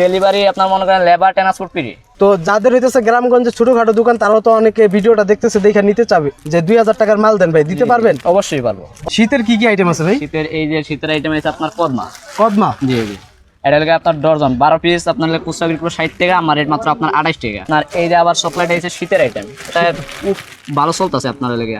Delivery আপনার মনে করেন লেবার ট্রান্সপোর্ট ফ্রি তো যাদের হইতেছে গ্রামগঞ্জে ছোটখাটো দোকান তারাও তো অনেকে ভিডিওটা দেখতেছে দেখে নিতে চাবে। যে দুই হাজার টাকার মাল দেন ভাই দিতে পারবেন? অবশ্যই পারব। শীতের কি কি আইটেম আছে ভাই? শীতের এই যে শীতের আইটেম আছে আপনার কদমা। কদমা? জি জি। এটা লাগে আপনার ডর্জন বারো পিস আপনার খুচরা বিক্রি ষাট টাকা আমার রেট মাত্র আপনার আঠাশ টাকা। আপনার এই যে আবার চকলেট আছে শীতের আইটেম এটা খুব ভালো চলতেছে আপনার লেগে।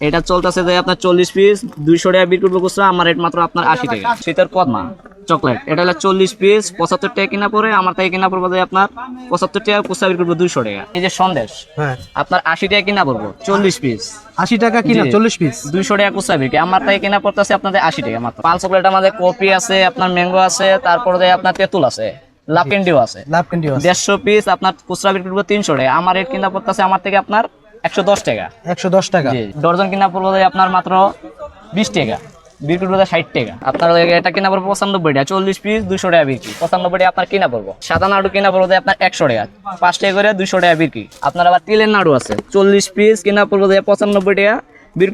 এটা চলতেছে যে আপনার চল্লিশ পিস দুইশো টাকা বিক্রি করব খুচরা আমার রেট মাত্র আপনার আশি টাকা। শীতের কদমা চকলেট এটা হলো চল্লিশ পিস পঁচাত্তর টাকা কিনা পরে আমার থেকে কিনা পড়ব যে আপনার পঁচাত্তর টাকা খুচরা বিক্রি করব দুইশো টাকা। এই যে সন্দেশ হ্যাঁ। আপনার আশি টাকা কিনা পড়ব চল্লিশ পিস আশি টাকা কিনা। চল্লিশ পিস দুইশো টাকা কুচা বিক্রি আমার তাই কেনা পড়তেছে আপনাদের আশি টাকা মাত্র। পাল চকলেট আমাদের কপি আছে আপনার ম্যাঙ্গো আছে তারপরে যে আপনার তেঁতুল আছে লাভ লাপেন্ডিও আছে। লাভ ক্যান্ডি আছে। দেড়শো পিস আপনার খুচরা বিক্রি করব তিনশো টাকা আমার রেট কিনা পড়তেছে আমার থেকে আপনার একশো দশ টাকা। একশো দশ টাকা। জি ডর্জন কিনা পড়ব আপনার মাত্র বিশ টাকা। বিক্রি করব ষাট টাকা। আপনার এটা কিনা পড়ব পঁচানব্বই টাকা। চল্লিশ পিস দুশো টাকা বিক্রি। পঁচানব্বই টাকা আপনার কিনা পড়ব সাদা নাড়ু কিনা পড়ব আপনার একশো টাকা। পাঁচ টাকা করে দুশো টাকা বিক্রি। আপনার আবার তিলের নাড়ু আছে। চল্লিশ পিস কিনা পড়ব পঁচানব্বই টাকা।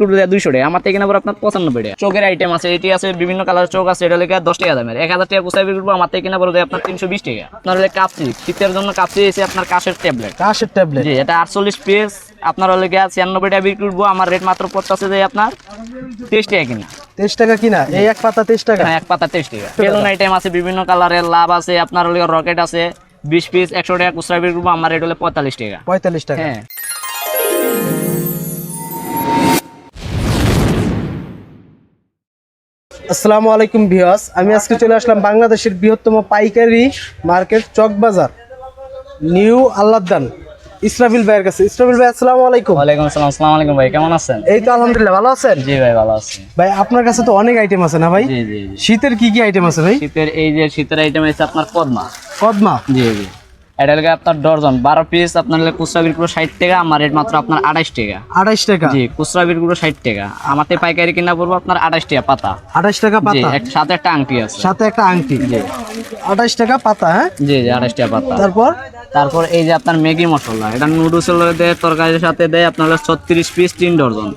করব যে টাকা। আমার থেকে পড়ব আপনার পঁচানব্বই টাকা। চোখের আইটেম আছে এটি আছে বিভিন্ন কালার চোখ আছে এটা লেগে দশ টাকা দামের। এক হাজার টাকা বিক্রি করব আমার থেকে পড়ব আপনার তিনশো বিশ টাকা। আপনার হলে কাপসি শীতের জন্য কাপসি এসে আপনার কাশের ট্যাবলেট কাশের ট্যাবলেট জি এটা আটচল্লিশ পিস আপনার হলে গিয়ে ছিয়ানব্বই টাকা বিক্রি করব আমার রেট মাত্র পড়তেছে যে আপনার তেইশ টাকা কিনা। তেইশ টাকা কিনা? এই এক পাতা তেইশ টাকা? এক পাতা তেইশ টাকা। বেলুন আইটেম আছে বিভিন্ন কালারের লাভ আছে আপনার হলে রকেট আছে বিশ পিস একশো টাকা খুচরা বিক্রি করব আমার রেট হলে পঁয়তাল্লিশ টাকা। পঁয়তাল্লিশ টাকা। হ্যাঁ। আসসালামু আলাইকুম ভিউয়ার্স আমি আজকে চলে আসলাম বাংলাদেশের বৃহত্তম পাইকারি মার্কেট চকবাজার নিউ আল্লাদান ইসরাফিল ভাইয়ের কাছে। ইসরাফিল ভাই আসসালামু আলাইকুম। ওয়ালাইকুম আসসালাম আসসালামু আলাইকুম ভাই কেমন আছেন? এই তো আলহামদুলিল্লাহ ভালো আছেন? জি ভাই ভালো আছি। ভাই আপনার কাছে তো অনেক আইটেম আছে না ভাই? জি জি শীতের কি কি আইটেম আছে ভাই? শীতের এই যে শীতের আইটেম আছে আপনার কদমা। কদমা? জি জি। এটা হলে আপনার ডর্জন। বারো পিস আপনার খুচরা বিক্রি ষাট টাকা আমার রেট মাত্র আপনার আঠাশ টাকা। আঠাইশ টাকা? জি খুচরা বিক্রি ষাট টাকা। থেকে পাইকারি কিনা পড়ব আপনার আঠাশ টাকা পাতা। আঠাইশ টাকা পাতা? এক সাথে একটা আংটি আছে। সাথে একটা আংটি? জি। আঠাইশ টাকা পাতা হ্যাঁ? জি জি আঠাশ টাকা পাতা। তারপর? তারপর এই যে আপনার ম্যাগি মশলা এটা নুডলস দেয় তরকারির সাথে দেয় আপনার ছত্রিশ পিস তিন ডর্জন।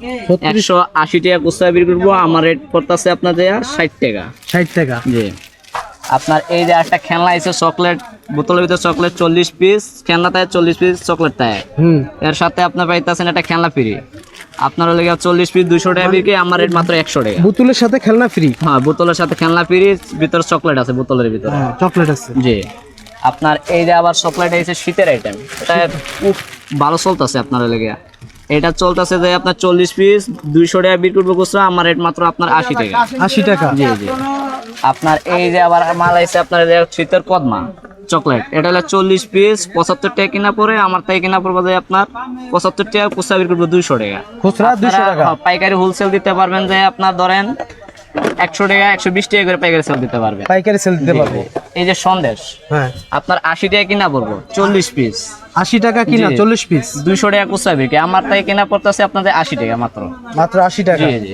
একশো আশি টাকা খুচরা বিক্রি করব আমার রেট পড়তেছে আপনার দেয়া ষাট টাকা। ষাট টাকা। জি। আপনার এই যে একটা খেলনা আছে চকলেট বোতলের ভিতরে চকলেট চল্লিশ পিস খেলনা তাই চল্লিশ পিস চকলেট তাই এর সাথে আপনার পাইতেছেন একটা খেলনা ফ্রি আপনার হলে চল্লিশ পিস দুশো টাকা বিক্রি আমার রেট মাত্র একশো টাকা। বোতলের সাথে খেলনা ফ্রি হ্যাঁ বোতলের সাথে খেলনা ফ্রি ভিতরে চকলেট আছে বোতলের ভিতরে। হ্যাঁ চকলেট আছে। জি। আপনার এই যে আবার চকলেট আছে শীতের আইটেম এটা খুব ভালো চলতেছে আপনার লেগে এটা চলতেছে যে আপনার চল্লিশ পিস দুইশো টাকা বিক্রি করব খুচরা আমার রেট মাত্র আপনার আশি টাকা। আশি টাকা। জি জি। আপনার এই যে আবার মাল আছে আপনার শীতের কদমা চকলেট এটা হলো চল্লিশ পিস পঁচাত্তর টাকা কিনা পরে আমার তাই কিনা পড়ব যে আপনার পঁচাত্তর টাকা খুচরা বিক্রি করব দুইশো টাকা। খুচরা দুইশো টাকা। পাইকারি হোলসেল দিতে পারবেন যে আপনার ধরেন একশো টাকা একশো বিশ টাকা করে পাইকারি সেল দিতে পারবেন পাইকারি সেল দিতে পারব। এই যে সন্দেশ হ্যাঁ। আপনার আশি টাকা কিনা পড়ব চল্লিশ পিস। আশি টাকা কিনা চল্লিশ পিস? দুইশো টাকা আমার তাই কিনা পড়তেছে আপনাদের আশি টাকা মাত্র। মাত্র আশি টাকা? জি জি।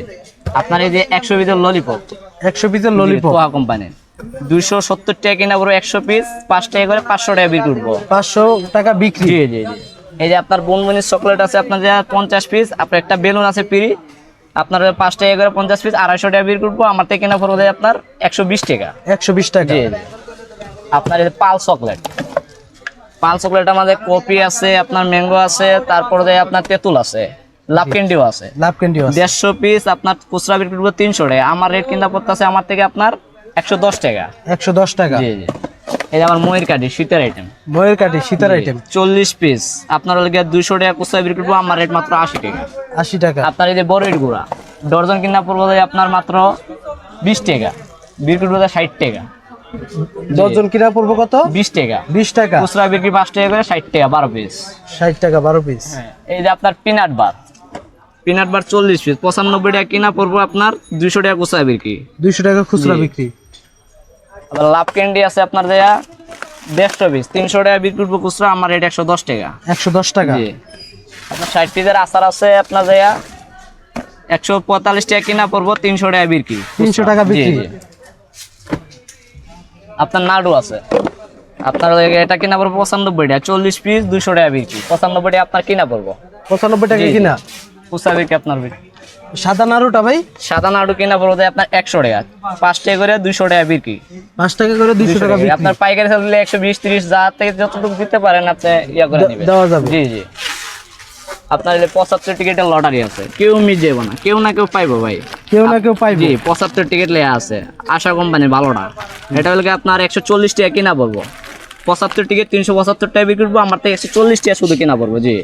আপনার এই যে একশো পিসের ললিপপ একশো পিসের ললিপপ কোয়া কোম্পানির দুইশো সত্তর টাকা কিনা পড়ব একশো পিস। পাঁচ টাকা করে পাঁচশো টাকা বিক্রি করব। পাঁচশো টাকা বিক্রি? জি জি জি। এই যে আপনার বনবনির চকলেট আছে আপনার যে পঞ্চাশ পিস আপনার একটা বেলুন আছে পিরি আপনার পাঁচ টাকা করে পঞ্চাশ পিস আড়াইশো টাকা বিক্রি করব আমার থেকে কিনা পড়ব আপনার একশো বিশ টাকা। একশো বিশ টাকা। আপনার পাল চকলেট। পাল চকলেট আমাদের কপি আছে আপনার ম্যাঙ্গো আছে তারপরে আপনার তেঁতুল আছে লাভ ক্যান্ডিও আছে। লাভ ক্যান্ডি আছে। দেড়শো পিস আপনার খুচরা বিক্রি করব তিনশো টাকা। আমার রেট কিনা পড়তেছে আমার থেকে আপনার একশো দশ টাকা। একশো দশ টাকা। জি জি। এই যে আমার ময়ূর কাঠি শীতের আইটেম ময়ের কাঠি শীতের আইটেম চল্লিশ পিস আপনার হলে গিয়ে দুইশো টাকা খুচরা বিক্রি করব আমার রেট মাত্র আশি টাকা। আশি টাকা। আপনার এই যে বড়ইর গুঁড়া ডর্জন কিনা পড়ব আপনার মাত্র বিশ টাকা বিক্রি করব ষাট টাকা। দশজন কিনা পড়ব কত? বিশ টাকা। বিশ টাকা। খুচরা বিক্রি পাঁচ টাকা করে ষাট টাকা বারো পিস ষাট টাকা বারো পিস এই যে আপনার পিনাট বার পিনাট বার চল্লিশ পিস পঁচানব্বই টাকা কিনা পড়ব আপনার দুইশো টাকা খুচরা বিক্রি। দুইশো টাকা খুচরা বিক্রি। আবার লাভ ক্যান্ডি আছে আপনার দেয়া দেড়শো পিস তিনশো টাকা বিক্রি করব খুচরা আমার রেট একশো দশ টাকা। একশো দশ টাকা? আপনার ষাট পিসের আচার আছে আপনার দেয়া একশো পঁয়তাল্লিশ টাকা কিনা পড়ব তিনশো টাকা বিক্রি। 300 টাকা বিক্রি। আপনার নাড়ু আছে। আপনার এটা কিনা পড়ব পঁচানব্বই টাকা চল্লিশ পিস দুইশো টাকা বিক্রি। পঁচানব্বই টাকা আপনার কিনা পড়ব। পঁচানব্বই টাকা। কিনা? খুচরা বিক্রি আপনার বিক্রি। সাদা নাড়ুটা ভাই? সাদা নাড়ু কিনা পড়ব আপনার একশো টাকা। পাঁচ টাকা করে দুইশো টাকা বিক্রি। পাঁচ টাকা করে দুইশো টাকা বিক্রি। আপনার পাইকারি চাইলে একশো বিশ তিরিশ যা থেকে যতটুকু দিতে পারেন আপনি ইয়া করে নেবেন। দেওয়া যাবে। জি জি। আপনার পঁচাত্তর টিকিটের লটারি আছে কেউ মিস যাব না কেউ না কেউ পাইবো ভাই। কেউ না কেউ পাইবে। জি পঁচাত্তর টিকিট লেয়া আছে আশা কোম্পানি ভালোটা। এটা হলে আপনার একশো চল্লিশ টাকা কিনা পড়ব পঁচাত্তর টিকিট তিনশো পঁচাত্তর টাকা বিক্রি করব আমার থেকে একশো চল্লিশ টাকা শুধু কিনা পড়ব জি।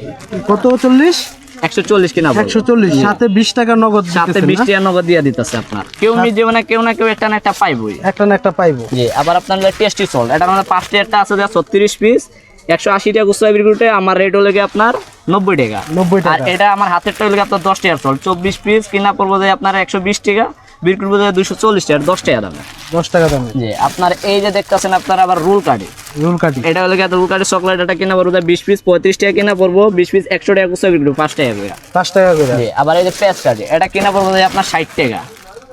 কত? চল্লিশ? একশো চল্লিশ কিনা একশো চল্লিশ সাথে বিশ টাকা নগদ সাথে বিশ? টাকা নগদ দিয়ে দিতেছে আপনার। কেউ মিস মানে কেউ না কেউ একটা না একটা পাইবই। একটা না একটা পাইবো। জি আবার আপনার টেস্টি সল্ট এটা মানে পাঁচ টাকারটা আছে যা ছত্রিশ পিস একশো আশি টাকা গুছাই বিক্রি করতে আমার রেট হলে আপনার নব্বই টাকা। নব্বই টাকা। এটা আমার হাতেরটা হলে গিয়ে আপনার দশ টাকার সল্ট চব্বিশ পিস কিনা পড়ব যে আপনার একশো বিশ টাকা। বিক্রি করব দুশো চল্লিশ টাকা দশ টাকা দামে দশ টাকা দামে। জি আপনার এই যে দেখতেছেন আপনার আবার রুল কার্ডে। রুল কাটি এটা হলে রুল কার্ডের চকলেট এটা কিনা পড়ব বিশ পিস পঁয়ত্রিশ টাকা কিনা পড়ব বিশ পিস একশো টাকা গুছাই বিক্রি করব পাঁচ টাকা করে। পাঁচ টাকা করে। জি আবার এই যে পেঁয়াজ কার্ডে এটা কিনা পড়ব আপনার ষাট টাকা।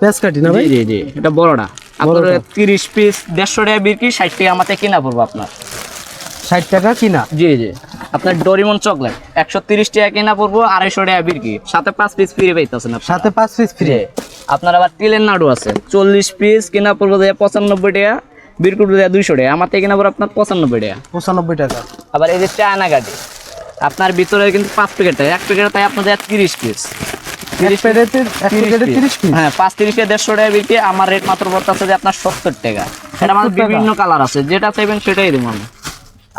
পেঁয়াজ কাটি না ভাই? জি জি এটা বড়টা আপনার তিরিশ পিস দেড়শো টাকা বিক্রি ষাট টাকা আমাদের কিনা পড়ব আপনার। ষাট টাকা কিনা? জি জি। আপনার ডরিমন চকলেট একশো তিরিশ টাকা কিনা পড়ব আড়াইশো টাকা বিক্রি সাথে পাঁচ পিস ফ্রি পাইতেছেন সাথে পাঁচ পিস ফ্রি আপনার আবার তিলের নাড়ু আছে চল্লিশ পিস কিনা পড়ব দেয় পঁচানব্বই টাকা বিক্রি করব দেয় দুইশো টাকা আমার থেকে কিনা পড়ব আপনার পঁচানব্বই টাকা। পঁচানব্বই টাকা। আবার এই যে চায়না গাড়ি আপনার ভিতরে কিন্তু পাঁচ প্যাকেট এক প্যাকেট তাই আপনার দেয় তিরিশ পিস হ্যাঁ পাঁচ তিরিশে দেড়শো টাকা বিক্রি আমার রেট মাত্র পড়তেছে যে আপনার সত্তর টাকা। এটা আমাদের 70 টাকা। বিভিন্ন কালার আছে যেটা চাইবেন সেটাই দেবো আমি।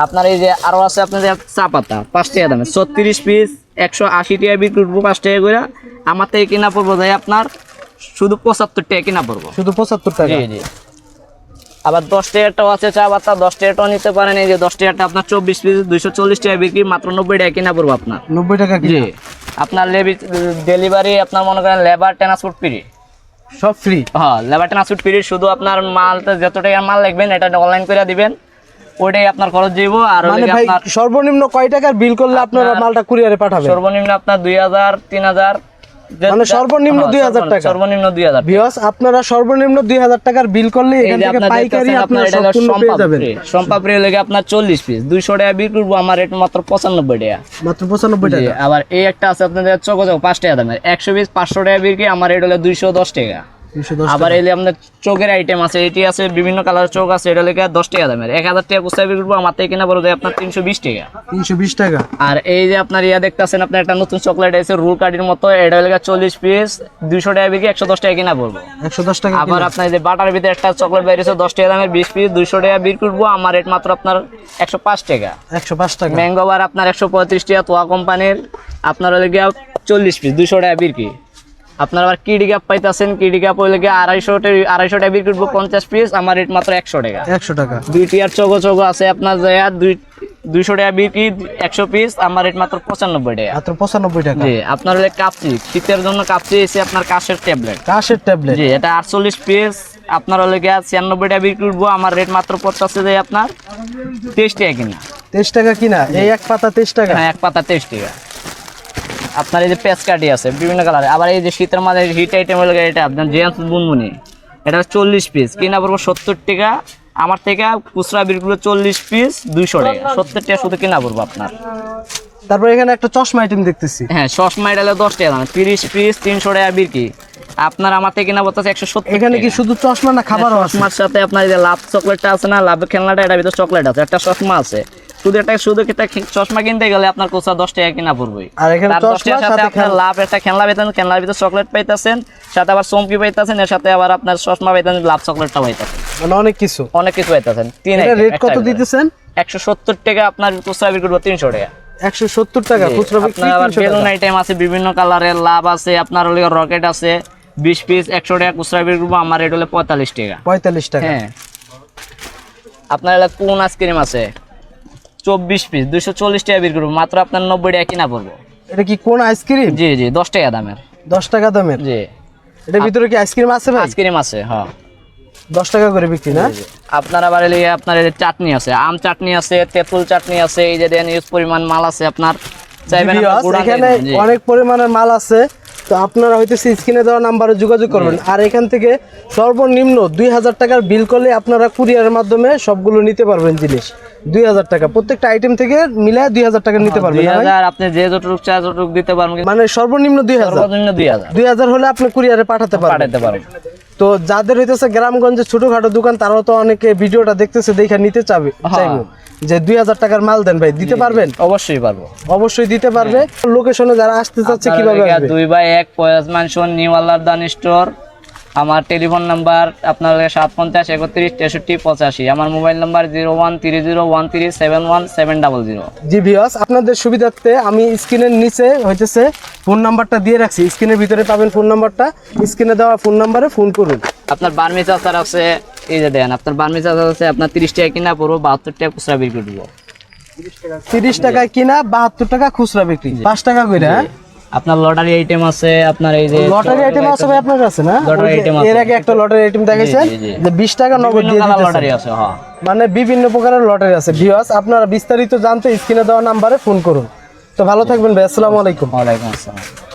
আপনার এই যে আরও আছে আপনার চা পাতা পাঁচ টাকা দামে। ছত্রিশ পিস একশো আশি টাকা বিক্রি করব পাঁচ টাকা করে। আমার থেকে কিনা পড়ব যাই আপনার শুধু পঁচাত্তর টাকা কিনা পড়ব। শুধু পঁচাত্তর টাকা? জি জি। আবার দশ টাকাটাও আছে চা পাতা দশ টাকাটাও নিতে পারেন। এই যে দশ টাকাটা আপনার চব্বিশ পিস দুইশো চল্লিশ টাকা বিক্রি মাত্র নব্বই টাকা কিনা পড়ব আপনার। নব্বই টাকা জি। আপনার আপনার ডেলিভারি আপনার মনে করেন লেবার ট্রান্সপোর্ট ফ্রি। সব ফ্রি? হ্যাঁ লেবার ট্রান্সপোর্ট ফ্রি শুধু আপনার মালটা যত টাকার মাল লাগবেন এটা অনলাইন করে দিবেন। ওইটাই আপনার খরচ দিব আর মানে ভাই সর্বনিম্ন কয় টাকার বিল করলে আপনারা মালটা কুরিয়ারে পাঠাবেন? সর্বনিম্ন আপনার দুই হাজার তিন হাজার যে- মানে সর্বনিম্ন 2000 সর্বনিম্ন- টাকা। আপনারা টাকার বিল করলে এখান থেকে আপনার পাইকারি দেখতেছেন, আপনার আপনারা সম্পূর্ণ পেয়ে যাবেন। সম্পাপড়ি সম্পাপড়ি আপনার চল্লিশ পিস দুইশো টাকা বিক্রি করব আমার রেট মাত্র পঁচানব্বই টাকা। মাত্র পঁচানব্বই জি, টাকা? আবার এই একটা আছে আপনাদের টাকা দামের। পিস পাঁচশো টাকা বিক্রি আমার রেট হলো দুইশো দশ টাকা। দুইশো দশ আবার এই যে আপনার চোখের আইটেম আছে এটি আছে বিভিন্ন কালার চোখ আছে এটা লেগে দশ টাকা দামের। এক হাজার টাকা কুস্তা বিক্রি করব আমার থেকে কিনা পড়বে আপনার তিনশো বিশ টাকা। তিনশো বিশ টাকা। আর এই যে আপনার ইয়া দেখতেছেন আপনার একটা নতুন চকলেট আছে রুল কার্ডের মতো এটা লেগে চল্লিশ পিস দুইশো টাকা বিক্রি একশো দশ টাকা কিনা পড়ব একশো দশ টাকা আবার আপনার যে বাটার ভিতরে একটা চকলেট বেরিয়েছে দশ টাকা দামের বিশ পিস দুইশো টাকা বিক্রি করব আমার রেট মাত্র আপনার একশো পাঁচ টাকা। একশো পাঁচ টাকা। ম্যাঙ্গো বার আপনার একশো পঁয়ত্রিশ টাকা তোয়া কোম্পানির আপনার হলে গিয়া চল্লিশ পিস দুশো টাকা বিক্রি। আপনার আবার কিডি কাপ পাইতেছেন কিডি কাপ হলে গিয়ে আড়াইশো টাকা আড়াইশো টাকা বিক্রি করব পঞ্চাশ পিস আমার রেট মাত্র একশো টাকা। একশো টাকা। দুই টিয়ার চৌকো চৌকো আছে আপনার জায়গা দুই দুইশো টাকা বিক্রি একশো পিস আমার রেট মাত্র পঁচানব্বই টাকা। মাত্র পঁচানব্বই টাকা। জি আপনার হলে কাপচি শীতের জন্য কাপচি এসে আপনার কাশের ট্যাবলেট কাশের ট্যাবলেট জি এটা আটচল্লিশ পিস আপনার হলে গিয়া ছিয়ানব্বই টাকা বিক্রি করব আমার রেট মাত্র পড়তেছে যে আপনার তেইশ টাকা কিনা। তেইশ টাকা কিনা? এই এক পাতা তেইশ টাকা? হ্যাঁ এক পাতা তেইশ টাকা। আপনার এই যে পেঁচ কাটি আছে বিভিন্ন কালারে আবার এই যে শীতের মাঝে হিট আইটেম হলো এটা আপনার জেন্টস বুনবুনি। এটা চল্লিশ পিস কিনা পড়ব সত্তর টাকা। আমার থেকে খুচরা বিক্রি চল্লিশ পিস দুইশো টাকা। সত্তর টাকা শুধু কিনা পড়ব আপনার। তারপর এখানে একটা চশমা আইটেম দেখতেছি। হ্যাঁ চশমা এটা দশ টাকা দাম। তিরিশ পিস তিনশো টাকা বিক্রি। আপনার আমার থেকে কিনা পড়তেছে একশো সত্তর এখানে কি শুধু চশমা না খাবার আছে চশমার সাথে আপনার এই যে লাভ চকলেটটা আছে না লাভ খেলনাটা এটার ভিতরে চকলেট আছে। একটা চশমা আছে। চশমা কিনতে গেলে আপনার কোচা দশ টাকা কিনা পড়বে আর এখানে সাথে আপনার লাভ একটা খেলনা খেলনার ভিতরে চকলেট পাইতেছেন সাথে আবার চমকি পাইতেছেন এর সাথে আবার আপনার চশমা পাইতেছেন লাভ চকলেটটা পাইতেছেন। মানে অনেক কিছু। অনেক কিছু পাইতেছেন তিন রেট কত দিতেছেন? একশো সত্তর টাকা আপনার খুচরা বিক্রি করব তিনশো টাকা। একশো সত্তর টাকা খুচরা বিক্রি আপনার আবার বেলুন আইটেম আছে বিভিন্ন কালারের লাভ আছে আপনার হলে রকেট আছে বিশ পিস একশো টাকা খুচরা বিক্রি করব আমার রেট হলে পঁয়তাল্লিশ টাকা। পঁয়তাল্লিশ টাকা। হ্যাঁ। আপনার এলাকা কোন আইসক্রিম আছে? চব্বিশ পিস দুইশো চল্লিশ টাকা বিক্রি করব। মাত্র আপনার নব্বই টাকা কিনা পড়ব। এটা কি কোন আইসক্রিম? জি জি দশ টাকা দামের। দশ টাকা দামের? জি। এটার ভিতরে কি আইসক্রিম আছে আইসক্রিম আছে হ্যাঁ দশ টাকা করে বিক্রি না? আপনার আবার এলে আপনার চাটনি আছে আম চাটনি আছে তেঁতুল চাটনি আছে এই যে দেন ইউজ পরিমাণ মাল আছে আপনার। চাইবেন এখানে। অনেক পরিমাণের মাল আছে। তো আপনারা হয়তো স্ক্রিনে দেওয়া নাম্বারে যোগাযোগ করবেন। আর এখান থেকে সর্বনিম্ন দুই হাজার টাকার বিল করলে আপনারা কুরিয়ারের মাধ্যমে সবগুলো নিতে পারবেন জিনিস। দুই হাজার টাকা। প্রত্যেকটা আইটেম থেকে মিলে দুই হাজার টাকা নিতে পারবেন দুই ভাই? হাজার আপনি যে যতটুকু চাই ততটুকু দিতে পারবেন। মানে সর্বনিম্ন দুই হাজার। সর্বনিম্ন দুই হাজার। দুই হাজার হলে আপনি কুরিয়ারে পাঠাতে পারবেন। পাঠাতে পারবেন। তো যাদের হইতেছে গ্রামগঞ্জে ছোটখাটো দোকান তারাও তো অনেকে ভিডিওটা দেখতেছে দেখে নিতে চাবে। চাইব যে দুই হাজার টাকার মাল দেন ভাই দিতে পারবেন? অবশ্যই পারব। অবশ্যই দিতে পারবে। লোকেশনে যারা আসতে চাচ্ছে কীভাবে দুই বাই এক পয়াস মানসন নিউ আল্লাহদান স্টোর। আমার টেলিফোন নাম্বার আপনার সাত পঞ্চাশ একত্রিশ তেষট্টি পঁচাশি। আমার mobile number zero one three zero one three seven one seven double zero জি ভিওস আপনাদের সুবিধার্থে আমি স্ক্রিনের নিচে হইতেছে ফোন নাম্বারটা দিয়ে রাখছি। স্ক্রিনের ভিতরে পাবেন ফোন নাম্বারটা স্ক্রিনে দেওয়া ফোন নাম্বারে ফোন করুন। আপনার বার্মি চাচার আছে এই যে দেন আপনার বার্মি চাচার আছে আপনার তিরিশ টাকা কিনা পড়ব বাহাত্তর টাকা খুচরা বিক্রি করব। তিরিশ টাকায় কিনা বাহাত্তর টাকা খুচরা বিক্রি। পাঁচ টাকা করে হ্যাঁ? আপনার লটারি আইটেম আছে আপনার এই যে লটারি আইটেম আছে ভাই আপনার কাছে না? লটারি আইটেম আছে। এর আগে একটা লটারি আইটেম দেখাইছেন। যে বিশ টাকা নগদ দিয়ে দিতেছে। লটারি আছে হ্যাঁ। মানে বিভিন্ন প্রকারের লটারি আছে। ভিউয়ার্স আপনারা বিস্তারিত জানতে স্ক্রিনে দেওয়া নম্বরে ফোন করুন। তো ভালো থাকবেন ভাই আসসালামু আলাইকুম। ওয়া আলাইকুম আসসালাম।